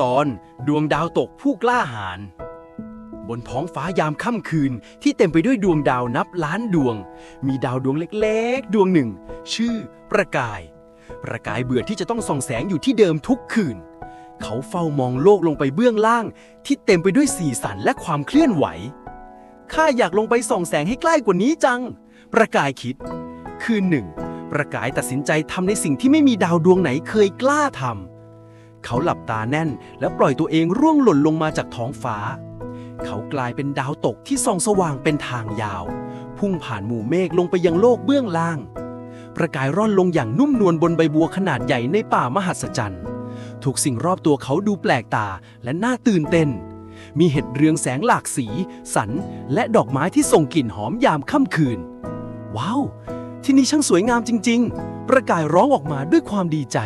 ตอนดวงดาวตกผู้กล้าหาญบนท้องฟ้ายามค่ำคืนที่เต็มไปด้วยดวงดาวนับล้านดวง มีดาวดวงเล็กๆ ดวงหนึ่ง ชื่อประกาย ประกายเบื่อที่จะต้องส่องแสงอยู่ที่เดิมทุกคืน เขาเฝ้ามองโลกลงไปเบื้องล่าง ที่เต็มไปด้วยสีสันและความเคลื่อนไหว ข้าอยากลงไปส่องแสงให้ใกล้กว่านี้จัง ประกายคิด คืนหนึ่ง ประกายตัดสินใจทำในสิ่งที่ไม่มีดาวดวงไหนเคยกล้าทำ เขาหลับตาแน่น และปล่อยตัวเองร่วงหล่นลงมาจากท้องฟ้า เขากลายเป็นดาวตกที่ส่องสว่างเป็นทางยาว พุ่งผ่านหมู่เมฆลงไปยังโลกเบื้องล่าง ประกายร่อนลงอย่างนุ่มนวลบนใบบัวขนาดใหญ่ในป่ามหัศจรรย์ทุกสิ่งรอบตัวเขาดูแปลกตาและน่าตื่นเต้น มีเห็ดเรืองแสงหลากสี สัน และดอกไม้ที่ส่งกลิ่นหอมยามค่ำคืน ว้าว ที่นี่ช่างสวยงามจริง ๆ ประกายร้องออกมาด้วยความดีใจ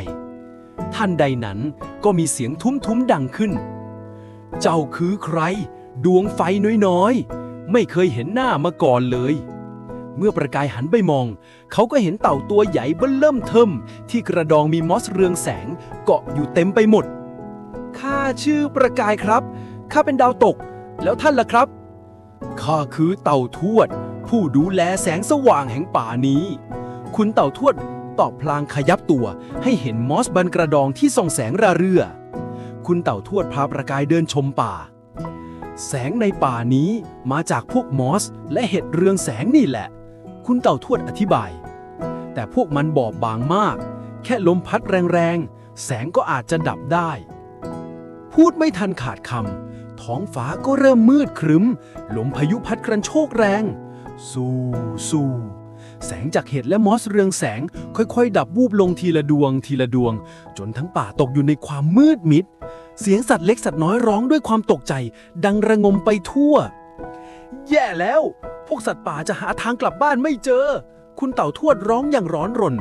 ทันใดนั้นก็มีเสียงทุ้มๆดังขึ้น เจ้าคือใคร ดวงไฟน้อยๆ ไม่เคยเห็นหน้ามาก่อนเลย เมื่อประกายหันไปมอง เขาก็เห็นเต่าตัวใหญ่เบ้อเริ่มเทิมที่กระดองมีมอสเรืองแสงเกาะอยู่เต็มไปหมด ข้าชื่อประกายครับ ข้าเป็นดาวตก แล้วท่านล่ะครับ ข้าคือเต่าทวด ผู้ดูแลแสงสว่างแห่งป่านี้ คุณเต่าทวด ตอบพลางขยับตัว ให้เห็นมอสบันกระดองที่ส่องแสงระเรื่อ คุณเต่าทวดพาประกายเดินชมป่า แสงในป่านี้มาจากพวกมอส และเห็ดเรืองแสงนี่แหละ คุณเต่าทวดอธิบาย แต่พวกมันบอบบางมาก แค่ลมพัดแรงๆ แสงก็อาจจะดับได้ พูดไม่ทันขาดคำท้องฟ้าก็เริ่มมืดครึ้ม ลมพายุพัดกระโชกแรง สู้สู้ แสงจากเห็ดและมอสเรืองแสง ค่อยๆ ดับวูบลงทีละดวงทีละดวง จนทั้งป่าตกอยู่ในความมืดมิด เสียงสัตว์เล็กสัตว์น้อยร้องด้วยความตกใจ ดังระงมไปทั่ว แย่แล้ว พวกสัตว์ป่าจะหาทางกลับบ้านไม่เจอ คุณเต่าทวดร้องอย่างร้อนรน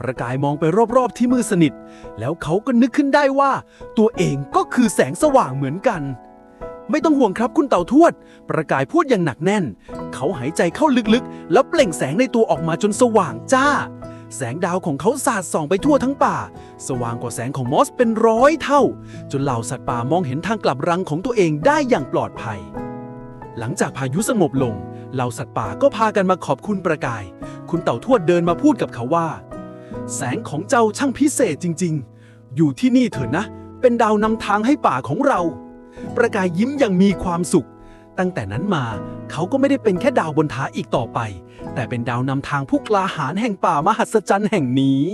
ประกายมองไปรอบๆที่มืดสนิท แล้วเขาก็นึกขึ้นได้ว่า ตัวเองก็คือแสงสว่างเหมือนกัน ไม่ต้องห่วงครับคุณเต่าทวด ประกายพูดอย่างหนักแน่น เขาหายใจเข้าลึกๆ แล้วเปล่งแสงในตัวออกมาจนสว่างจ้า แสงดาวของเขาสาดส่องไปทั่วทั้งป่า สว่างกว่าแสงของมอสเป็นร้อยเท่า จนเหล่าสัตว์ป่ามองเห็นทางกลับรังของตัวเองได้อย่างปลอดภัย หลังจากพายุสงบลง เหล่าสัตว์ป่าก็พากันมาขอบคุณประกาย คุณเต่าทวดเดินมาพูดกับเขาว่า แสงของเจ้าช่างพิเศษจริง ๆ อยู่ที่นี่เถอะนะ เป็นดาวนำทางให้ป่าของเรา ประกายยิ้มอย่างมีความสุข ตั้งแต่นั้นมาเขาก็ไม่ได้เป็นแค่ดาวบนท้าอีกต่อไป แต่เป็นดาวนำทางผู้กล้าหาญแห่งป่ามหัศจรรย์แห่งนี้